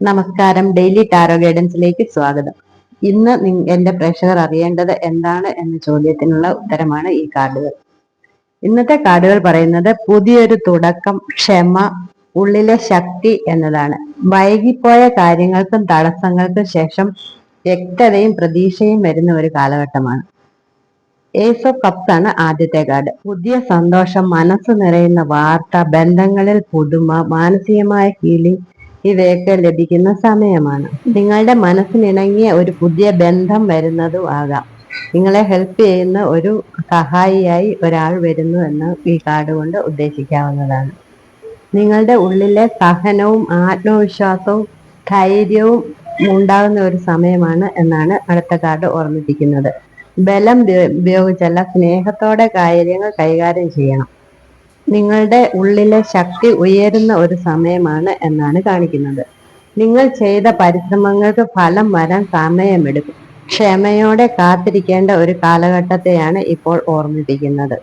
നമസ്കാരം. Daily tarot ഗൈഡൻസിലേക്ക് സ്വാഗതം. ഇന്ന് എന്റെ പ്രേക്ഷകർ അറിയേണ്ടത് എന്താണ് എന്ന ചോദ്യത്തിനുള്ള ഉത്തരമാണ് ഈ കാർഡുകൾ. ഇന്നത്തെ കാർഡുകൾ പറയുന്നത് പുതിയൊരു തുടക്കം ക്ഷമ ഉള്ളിലെ ശക്തി എന്നതാണ്. വൈകിപ്പോയ കാര്യങ്ങൾക്കും തടസ്സങ്ങൾക്കും ശേഷം വ്യക്തതയും പ്രതീക്ഷയും വരുന്ന ഒരു കാലഘട്ടമാണ്. ഏസ് ഓഫ് കപ്സ് ആണ് ആദ്യത്തെ കാർഡ്. പുതിയ സന്തോഷം മനസ്സ് നിറയുന്ന വാർത്ത ബന്ധങ്ങളിൽ പുതുമ മാനസികമായ ഹീലിംഗ് ഇവയൊക്കെ ലഭിക്കുന്ന സമയമാണ്. നിങ്ങളുടെ മനസ്സിനിണങ്ങിയ ഒരു പുതിയ ബന്ധം വരുന്നതും ആകാം. നിങ്ങളെ ഹെൽപ്പ് ചെയ്യുന്ന ഒരു സഹായിയായി ഒരാൾ വരുന്നു എന്ന് ഈ കാർഡ് കൊണ്ട് ഉദ്ദേശിക്കാവുന്നതാണ്. നിങ്ങളുടെ ഉള്ളിലെ സഹനവും ആത്മവിശ്വാസവും ധൈര്യവും ഉണ്ടാകുന്ന ഒരു സമയമാണ് എന്നാണ് അടുത്ത കാർഡ് ഓർമ്മിപ്പിക്കുന്നത്. ബലം ഉപയോ- ഉപയോഗിച്ചല്ല സ്നേഹത്തോടെ കാര്യങ്ങൾ കൈകാര്യം ചെയ്യണം. നിങ്ങളുടെ ഉള്ളിലെ ശക്തി ഉയരുന്ന ഒരു സമയമാണ് എന്നാണ് കാണിക്കുന്നത്. നിങ്ങൾ ചെയ്ത പരിശ്രമങ്ങൾക്ക് ഫലം വരാൻ സമയമെടുക്കും. ക്ഷമയോടെ കാത്തിരിക്കേണ്ട ഒരു കാലഘട്ടത്തെയാണ് ഇപ്പോൾ ഓർമ്മിപ്പിക്കുന്നത്.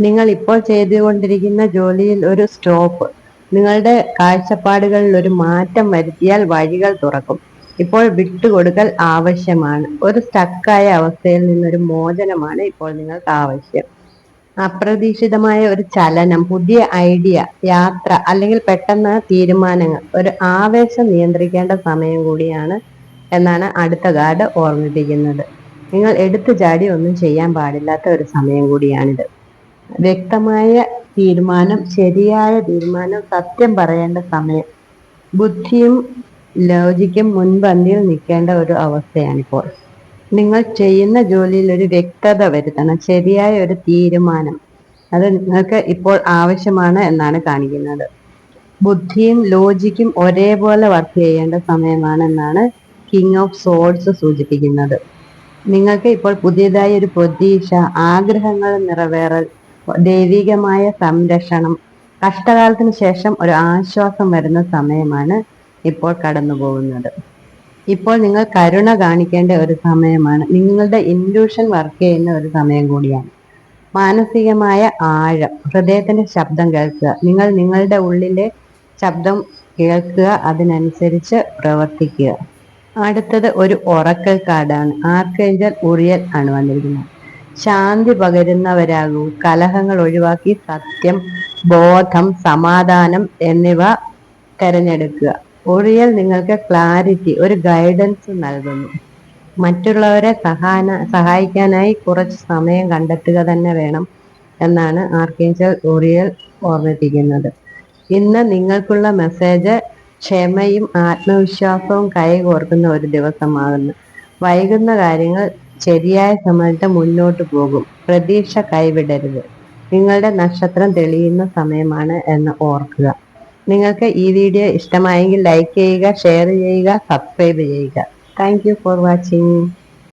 നിങ്ങൾ ഇപ്പോൾ ചെയ്തുകൊണ്ടിരിക്കുന്ന ജോലിയിൽ ഒരു സ്റ്റോപ്പ്. നിങ്ങളുടെ കാഴ്ചപ്പാടുകളിൽ ഒരു മാറ്റം വരുത്തിയാൽ വഴികൾ തുറക്കും. ഇപ്പോൾ വിട്ടുകൊടുക്കൽ ആവശ്യമാണ്. ഒരു സ്റ്റക്കായ അവസ്ഥയിൽ നിന്നൊരു മോചനമാണ് ഇപ്പോൾ നിങ്ങൾക്ക് ആവശ്യം. അപ്രതീക്ഷിതമായ ഒരു ചലനം പുതിയ ഐഡിയ യാത്ര അല്ലെങ്കിൽ പെട്ടെന്ന് തീരുമാനങ്ങൾ ഒരു ആവേശം നിയന്ത്രിക്കേണ്ട സമയം കൂടിയാണ് എന്നാണ് അടുത്ത കാർഡ് ഓർമ്മിപ്പിക്കുന്നത്. നിങ്ങൾ എടുത്തു ചാടി ഒന്നും ചെയ്യാൻ പാടില്ലാത്ത ഒരു സമയം കൂടിയാണിത്. വ്യക്തമായ തീരുമാനം ശരിയായ തീരുമാനം സത്യം പറയേണ്ട സമയം ബുദ്ധിയും ലോജിക്കും മുൻപന്തിയിൽ നിൽക്കേണ്ട ഒരു അവസ്ഥയാണിപ്പോൾ. നിങ്ങൾ ചെയ്യുന്ന ജോലിയിൽ ഒരു വ്യക്തത വരുത്തണം ശരിയായ ഒരു തീരുമാനം. അത് നിങ്ങൾക്ക് ഇപ്പോൾ ആവശ്യമാണ് എന്നാണ് കാണിക്കുന്നത്. ബുദ്ധിയും ലോജിക്കും ഒരേപോലെ വർക്ക് ചെയ്യേണ്ട സമയമാണ് എന്നാണ് കിങ് ഓഫ് സോഡ്സ് സൂചിപ്പിക്കുന്നത്. നിങ്ങൾക്ക് ഇപ്പോൾ പുതിയതായി ഒരു പ്രതീക്ഷ ആഗ്രഹങ്ങൾ നിറവേറൽ ദൈവികമായ സംരക്ഷണം കഷ്ടകാലത്തിന് ശേഷം ഒരു ആശ്വാസം വരുന്ന സമയമാണ് ഇപ്പോൾ കടന്നു പോകുന്നത് ഇപ്പോൾ നിങ്ങൾ കരുണ കാണിക്കേണ്ട ഒരു സമയമാണ്. നിങ്ങളുടെ ഇൻഡ്യൂഷൻ വർക്ക് ചെയ്യുന്ന ഒരു സമയം കൂടിയാണ്. മാനസികമായ ആഴം ഹൃദയത്തിന്റെ ശബ്ദം കേൾക്കുക. നിങ്ങൾ നിങ്ങളുടെ ഉള്ളിലെ ശബ്ദം കേൾക്കുക അതിനനുസരിച്ച് പ്രവർത്തിക്കുക. അടുത്തത് ഒരു ഒറക്കൽ കാർഡാണ്. ആർക്കേഞ്ചൽ ഉറിയൽ ആണ് വന്നിരിക്കുന്നത്. ശാന്തി പകരുന്നവരാകൂ കലഹങ്ങൾ ഒഴിവാക്കി സത്യം ബോധം സമാധാനം എന്നിവ തിരഞ്ഞെടുക്കുക. ഒറിയൽ നിങ്ങൾക്ക് ക്ലാരിറ്റി ഒരു ഗൈഡൻസ് നൽകുന്നു. മറ്റുള്ളവരെ സഹാന സഹായിക്കാനായി കുറച്ച് സമയം കണ്ടെത്തുക തന്നെ വേണം എന്നാണ് ആർക്കേഞ്ചൽ ഒറിയൽ ഓർമ്മിപ്പിക്കുന്നത്. ഇന്ന് നിങ്ങൾക്കുള്ള മെസ്സേജ് ക്ഷമയും ആത്മവിശ്വാസവും കൈകോർക്കുന്ന ഒരു ദിവസമാകുന്നു. വൈകുന്ന കാര്യങ്ങൾ ശരിയായ സമയത്ത് മുന്നോട്ട് പോകും. പ്രതീക്ഷ കൈവിടരുത്. നിങ്ങളുടെ നക്ഷത്രം തെളിയുന്ന സമയമാണ് എന്ന് ഓർക്കുക. നിങ്ങൾക്ക് ഈ വീഡിയോ ഇഷ്ടമായെങ്കിൽ ലൈക്ക് ചെയ്യുക ഷെയർ ചെയ്യുക സബ്സ്ക്രൈബ് ചെയ്യുക. Thank for watching